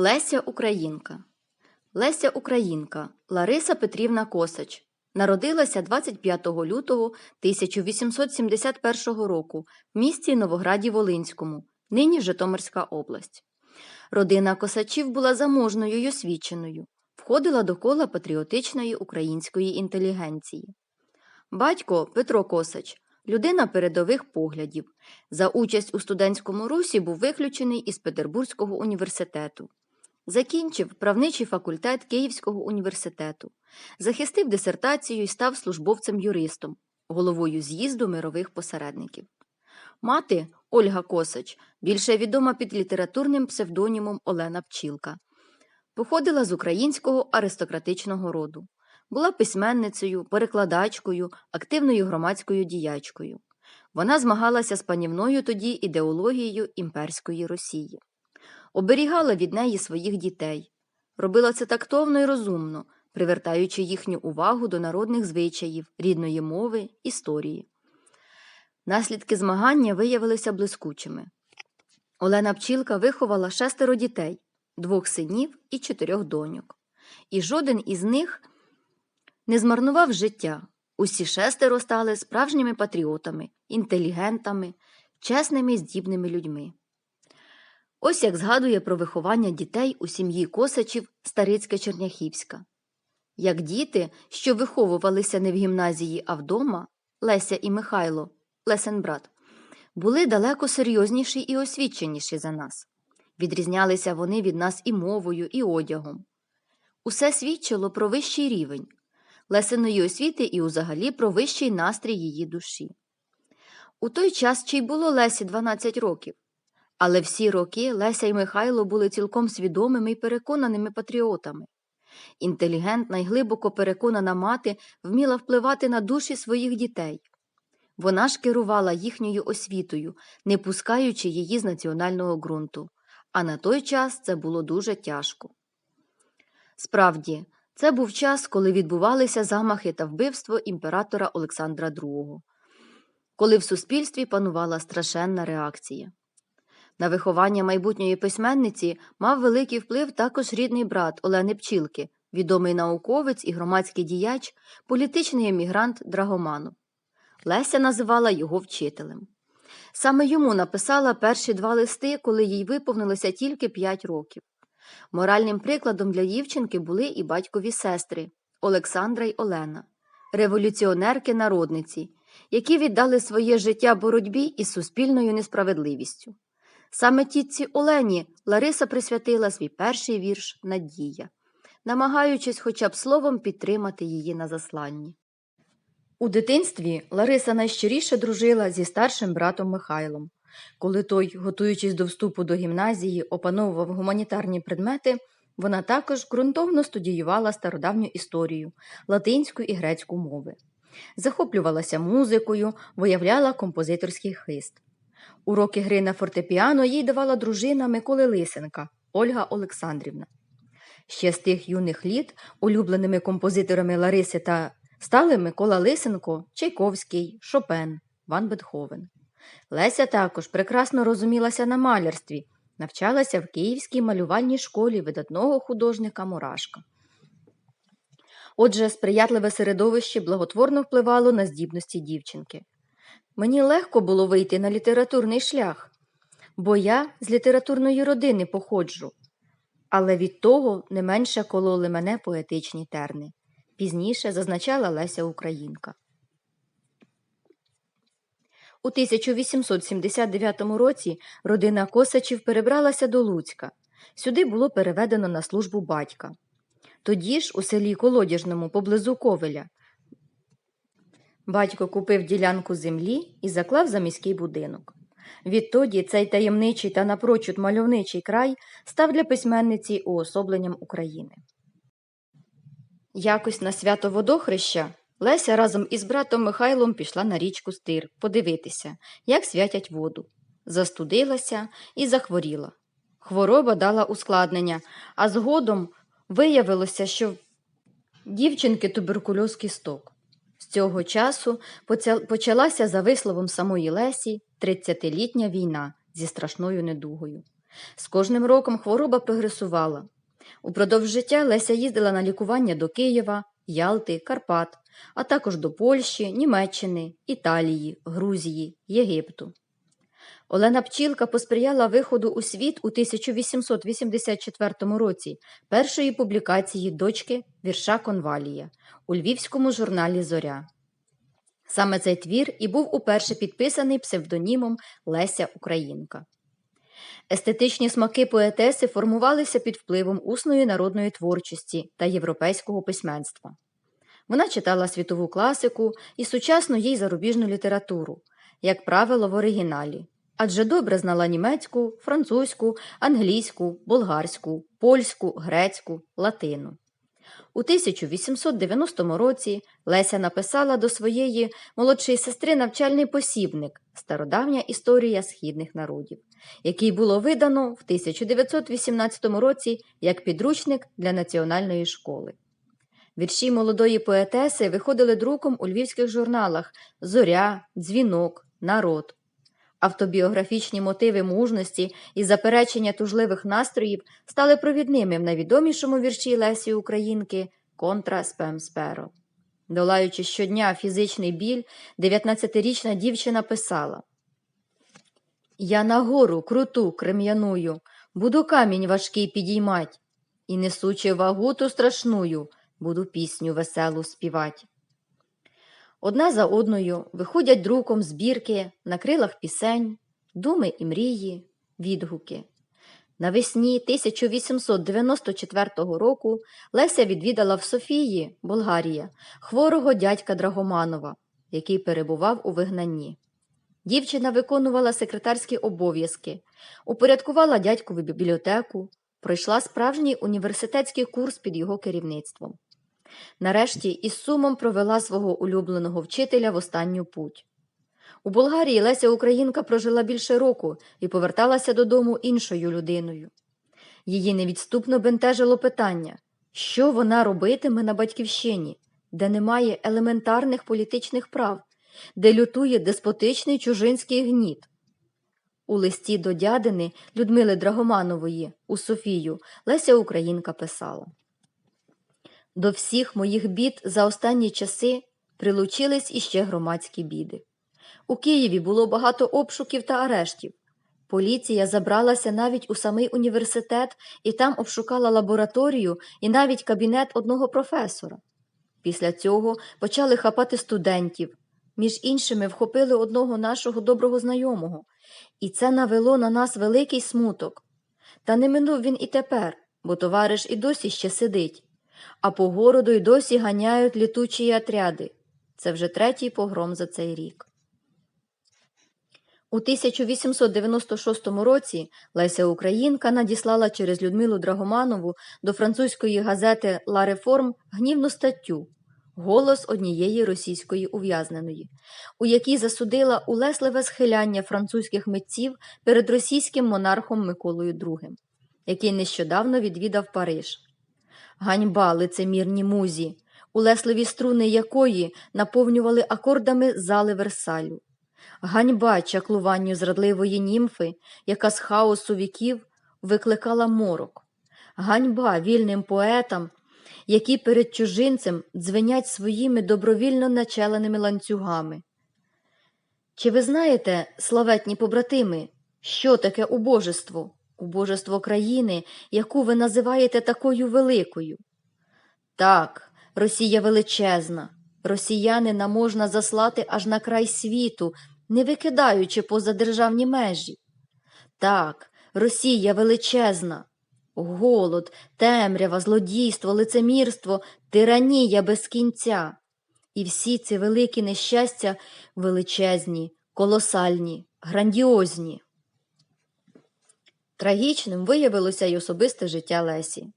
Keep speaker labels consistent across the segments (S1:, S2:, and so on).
S1: Леся Українка Леся Українка Лариса Петрівна Косач народилася 25 лютого 1871 року в місті Новограді Волинському, нині Житомирська область. Родина Косачів була заможною й освіченою, входила до кола патріотичної української інтелігенції. Батько Петро Косач людина передових поглядів. За участь у студентському русі був виключений із Петербурзького університету. Закінчив правничий факультет Київського університету, захистив дисертацію і став службовцем-юристом, головою з'їзду мирових посередників. Мати Ольга Косач, більше відома під літературним псевдонімом Олена Пчілка, походила з українського аристократичного роду, була письменницею, перекладачкою, активною громадською діячкою. Вона змагалася з панівною тоді ідеологією імперської Росії оберігала від неї своїх дітей, робила це тактовно і розумно, привертаючи їхню увагу до народних звичаїв, рідної мови, історії. Наслідки змагання виявилися блискучими. Олена Пчілка виховала шестеро дітей, двох синів і чотирьох доньок. І жоден із них не змарнував життя. Усі шестеро стали справжніми патріотами, інтелігентами, чесними і здібними людьми. Ось як згадує про виховання дітей у сім'ї Косачів Старицька Черняхівська. Як діти, що виховувалися не в гімназії, а вдома, Леся і Михайло, Лесен брат, були далеко серйозніші і освіченіші за нас. Відрізнялися вони від нас і мовою, і одягом. Усе свідчило про вищий рівень Лесиної освіти і узагалі про вищий настрій її душі. У той час чи й було Лесі 12 років. Але всі роки Леся і Михайло були цілком свідомими і переконаними патріотами. Інтелігентна й глибоко переконана мати вміла впливати на душі своїх дітей. Вона ж керувала їхньою освітою, не пускаючи її з національного ґрунту, а на той час це було дуже тяжко. Справді, це був час, коли відбувалися замахи та вбивство імператора Олександра II, коли в суспільстві панувала страшенна реакція. На виховання майбутньої письменниці мав великий вплив також рідний брат Олени Пчілки, відомий науковець і громадський діяч, політичний емігрант Драгоманов. Леся називала його вчителем. Саме йому написала перші два листи, коли їй виповнилося тільки п'ять років. Моральним прикладом для дівчинки були і батькові сестри Олександра й Олена, революціонерки народниці, які віддали своє життя боротьбі із суспільною несправедливістю. Саме тітці Олені Лариса присвятила свій перший вірш Надія, намагаючись хоча б словом підтримати її на засланні. У дитинстві Лариса найщиріше дружила зі старшим братом Михайлом. Коли той, готуючись до вступу до гімназії, опановував гуманітарні предмети, вона також ґрунтовно студіювала стародавню історію, латинську і грецьку мови. Захоплювалася музикою, виявляла композиторський хист. Уроки гри на фортепіано їй давала дружина Миколи Лисенка Ольга Олександрівна. Ще з тих юних літ улюбленими композиторами Лариси та стали Микола Лисенко, Чайковський, Шопен, Ван Бетховен. Леся також прекрасно розумілася на малярстві, навчалася в Київській малювальній школі видатного художника Мурашка. Отже, сприятливе середовище благотворно впливало на здібності дівчинки. Мені легко було вийти на літературний шлях, бо я з літературної родини походжу, але від того не менше кололи мене поетичні терни. Пізніше зазначала Леся Українка. У 1879 році родина Косачів перебралася до Луцька. Сюди було переведено на службу батька. Тоді ж у селі Колодяжному поблизу Ковеля Батько купив ділянку землі і заклав за міський будинок. Відтоді цей таємничий та напрочуд мальовничий край став для письменниці уособленням України. Якось на свято водохреща Леся разом із братом Михайлом пішла на річку Стир подивитися, як святять воду. Застудилася і захворіла. Хвороба дала ускладнення, а згодом виявилося, що дівчинки туберкульоз кісток. З цього часу почалася за висловом самої Лесі 30-літня війна зі страшною недугою. З кожним роком хвороба прогресувала. Упродовж життя Леся їздила на лікування до Києва, Ялти, Карпат, а також до Польщі, Німеччини, Італії, Грузії, Єгипту. Олена Пчілка посприяла виходу у світ у 1884 році першої публікації дочки вірша Конвалія у львівському журналі Зоря. Саме цей твір і був уперше підписаний псевдонімом Леся Українка. Естетичні смаки поетеси формувалися під впливом усної народної творчості та європейського письменства. Вона читала світову класику і сучасну їй зарубіжну літературу, як правило, в оригіналі, адже добре знала німецьку, французьку, англійську, болгарську, польську, грецьку, латину. У 1890 році Леся написала до своєї молодшої сестри навчальний посібник Стародавня історія східних народів, який було видано в 1918 році як підручник для національної школи. Вірші молодої поетеси виходили друком у львівських журналах Зоря, Дзвінок, Народ. Автобіографічні мотиви мужності і заперечення тужливих настроїв стали провідними в найвідомішому вірші Лесі Українки Контра спем сперо. Долаючи щодня фізичний біль, 19-річна дівчина писала Я на гору круту крем'яную, буду камінь важкий підіймать, і, несучи вагу ту страшную, буду пісню веселу співать. Одна за одною виходять друком збірки на крилах пісень, думи і мрії, відгуки. Навесні 1894 року Леся відвідала в Софії, Болгарія, хворого дядька Драгоманова, який перебував у вигнанні. Дівчина виконувала секретарські обов'язки, упорядкувала дядькову бібліотеку, пройшла справжній університетський курс під його керівництвом. Нарешті із сумом провела свого улюбленого вчителя в останню путь. У Болгарії Леся Українка прожила більше року і поверталася додому іншою людиною. Її невідступно бентежило питання, що вона робитиме на батьківщині, де немає елементарних політичних прав, де лютує деспотичний чужинський гніт. У листі до дядини Людмили Драгоманової у Софію Леся Українка писала До всіх моїх бід за останні часи прилучились іще громадські біди. У Києві було багато обшуків та арештів. Поліція забралася навіть у самий університет і там обшукала лабораторію і навіть кабінет одного професора. Після цього почали хапати студентів, між іншими вхопили одного нашого доброго знайомого, і це навело на нас великий смуток. Та не минув він і тепер, бо товариш і досі ще сидить, а по городу й досі ганяють літучі отряди. Це вже третій погром за цей рік. У 1896 році Леся Українка надіслала через Людмилу Драгоманову до французької газети «Ла Реформ» гнівну статтю Голос однієї російської ув'язненої, у якій засудила улесливе схиляння французьких митців перед російським монархом Миколою II, який нещодавно відвідав Париж. Ганьба лицемірні музі, улесливі струни якої наповнювали акордами зали Версалю. Ганьба чаклуванню зрадливої німфи, яка з хаосу віків викликала морок, ганьба вільним поетам, які перед чужинцем дзвенять своїми добровільно началеними ланцюгами. Чи ви знаєте, славетні побратими, що таке убожество, убожество країни, яку ви називаєте такою великою? Так, Росія величезна, росіянина можна заслати аж на край світу, не викидаючи поза державні межі. Так, Росія величезна. Голод, темрява, злодійство, лицемірство, тиранія без кінця. І всі ці великі нещастя величезні, колосальні, грандіозні. Трагічним виявилося й особисте життя Лесі.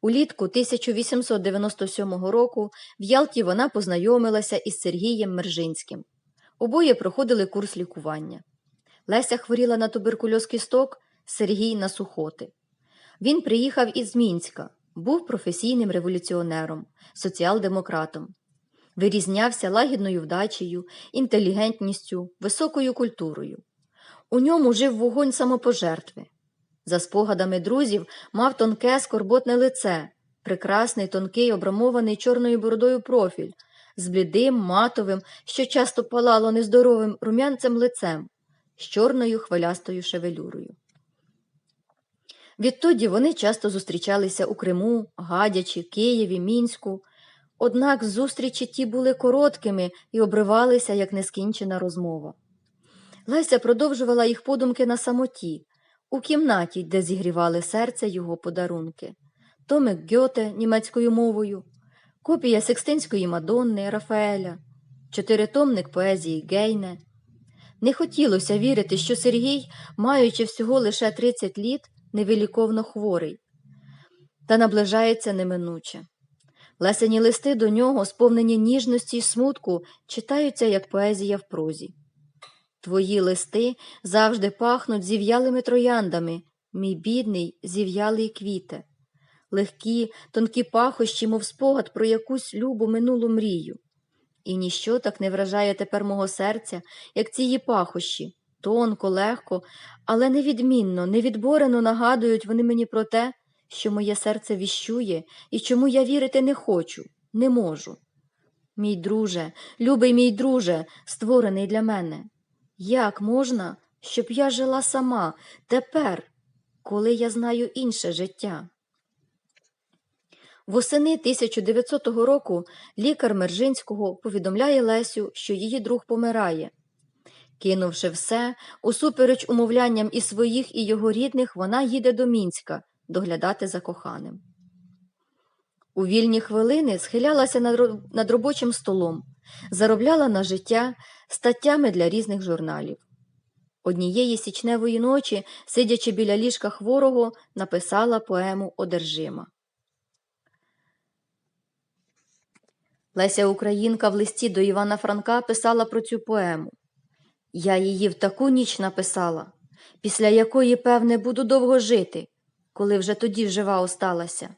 S1: Улітку 1897 року в Ялті вона познайомилася із Сергієм Мержинським. Обоє проходили курс лікування. Леся хворіла на туберкульоз кісток, Сергій на сухоти. Він приїхав із Мінська, був професійним революціонером, соціал-демократом. Вирізнявся лагідною вдачею, інтелігентністю, високою культурою. У ньому жив вогонь самопожертви. За спогадами друзів, мав тонке скорботне лице, прекрасний тонкий обрамований чорною бородою профіль, з блідим, матовим, що часто палало нездоровим рум'янцем лицем, з чорною хвилястою шевелюрою. Відтоді вони часто зустрічалися у Криму, Гадячі, Києві, Мінську. Однак зустрічі ті були короткими і обривалися, як нескінчена розмова. Леся продовжувала їх подумки на самоті, у кімнаті, де зігрівали серце його подарунки. Томик Гьоте німецькою мовою, копія Секстинської Мадонни Рафаеля, чотиритомник поезії Гейне. Не хотілося вірити, що Сергій, маючи всього лише 30 літ, невиліковно хворий, та наближається неминуче. Лесені листи до нього, сповнені ніжності й смутку, читаються як поезія в прозі. Твої листи завжди пахнуть зів'ялими трояндами, мій бідний, зів'ялий квіте, легкі, тонкі пахощі, мов спогад про якусь любу минулу мрію. І ніщо так не вражає тепер мого серця, як ці пахощі, тонко, легко, але невідмінно, невідборено нагадують вони мені про те, що моє серце віщує і чому я вірити не хочу, не можу. Мій друже, любий мій друже, створений для мене. Як можна, щоб я жила сама тепер, коли я знаю інше життя? Восени 1900 року лікар Мержинського повідомляє Лесю, що її друг помирає. Кинувши все, усупереч умовлянням і своїх, і його рідних, вона їде до Мінська доглядати за коханим. У вільні хвилини схилялася над робочим столом, заробляла на життя статтями для різних журналів. Однієї січневої ночі, сидячи біля ліжка хворого, написала поему Одержима. Леся Українка в листі до Івана Франка писала про цю поему. Я її в таку ніч написала, після якої, певне, буду довго жити, коли вже тоді жива осталася.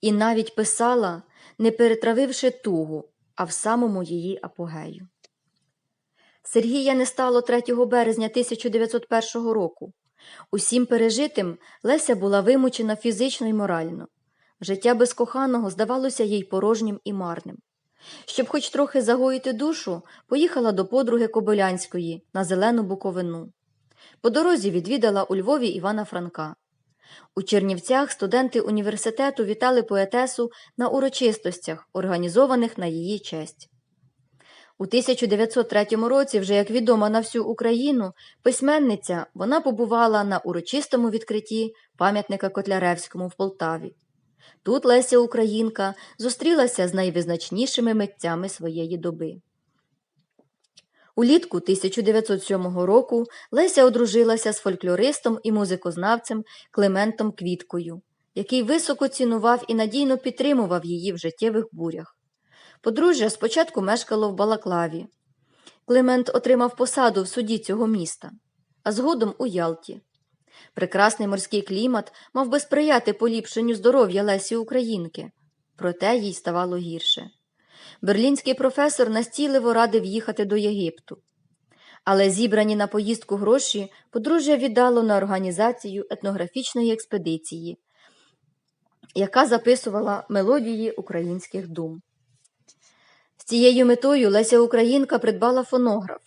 S1: І навіть писала, не перетравивши тугу, а в самому її апогею. Сергія не стало 3 березня 1901 року. Усім пережитим Леся була вимучена фізично і морально. Життя без коханого здавалося їй порожнім і марним. Щоб хоч трохи загоїти душу, поїхала до подруги Кобилянської на зелену буковину. По дорозі відвідала у Львові Івана Франка. У Чернівцях студенти університету вітали поетесу на урочистостях, організованих на її честь. У 1903 році, вже як відомо на всю Україну, письменниця вона побувала на урочистому відкритті пам'ятника Котляревському в Полтаві. Тут Леся Українка зустрілася з найвизначнішими митцями своєї доби. Улітку 1907 року Леся одружилася з фольклористом і музикознавцем Климентом Квіткою, який високо цінував і надійно підтримував її в життєвих бурях. Подружжя спочатку мешкало в Балаклаві. Климент отримав посаду в суді цього міста, а згодом у Ялті. Прекрасний морський клімат мав би сприяти поліпшенню здоров'я Лесі Українки, проте їй ставало гірше. Берлінський професор настійливо радив їхати до Єгипту. Але зібрані на поїздку гроші подружжя віддало на організацію етнографічної експедиції, яка записувала мелодії українських дум. З цією метою Леся Українка придбала фонограф.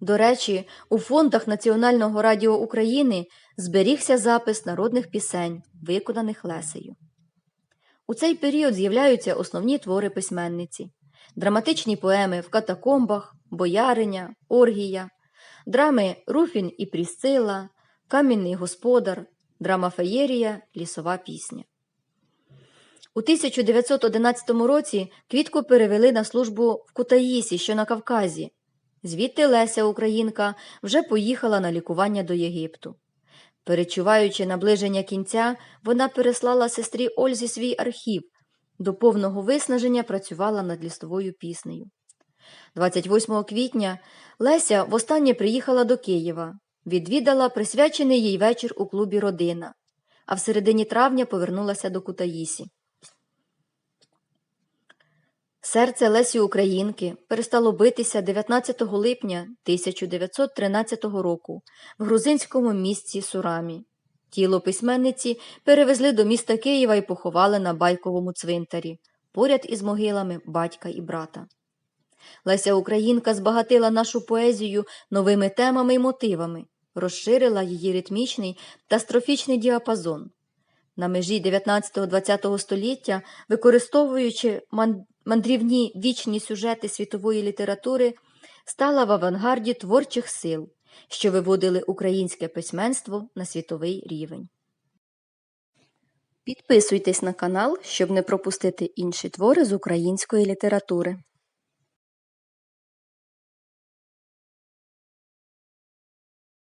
S1: До речі, у фондах Національного радіо України зберігся запис народних пісень, виконаних Лесею. У цей період з'являються основні твори письменниці, драматичні поеми в катакомбах, Бояриня, Оргія, драми Руфін і Прісцила, Камінний господар, драма Феєрія, Лісова пісня. У 1911 році квітку перевели на службу в Кутаїсі, що на Кавказі. Звідти Леся Українка вже поїхала на лікування до Єгипту. Перечуваючи наближення кінця, вона переслала сестрі Ользі свій архів, до повного виснаження працювала над лістовою піснею. 28 квітня Леся востаннє приїхала до Києва, відвідала присвячений їй вечір у клубі Родина, а в середині травня повернулася до Кутаїсі. Серце Лесі Українки перестало битися 19 липня 1913 року в грузинському місті Сурамі. Тіло письменниці перевезли до міста Києва і поховали на байковому цвинтарі, поряд із могилами батька і брата. Леся Українка збагатила нашу поезію новими темами й мотивами, розширила її ритмічний та строфічний діапазон. На межі 19-20 століття, використовуючи мандрівні вічні сюжети світової літератури, стала в авангарді творчих сил, що виводили українське письменство на світовий рівень. Підписуйтесь на канал, щоб не пропустити інші твори з української літератури.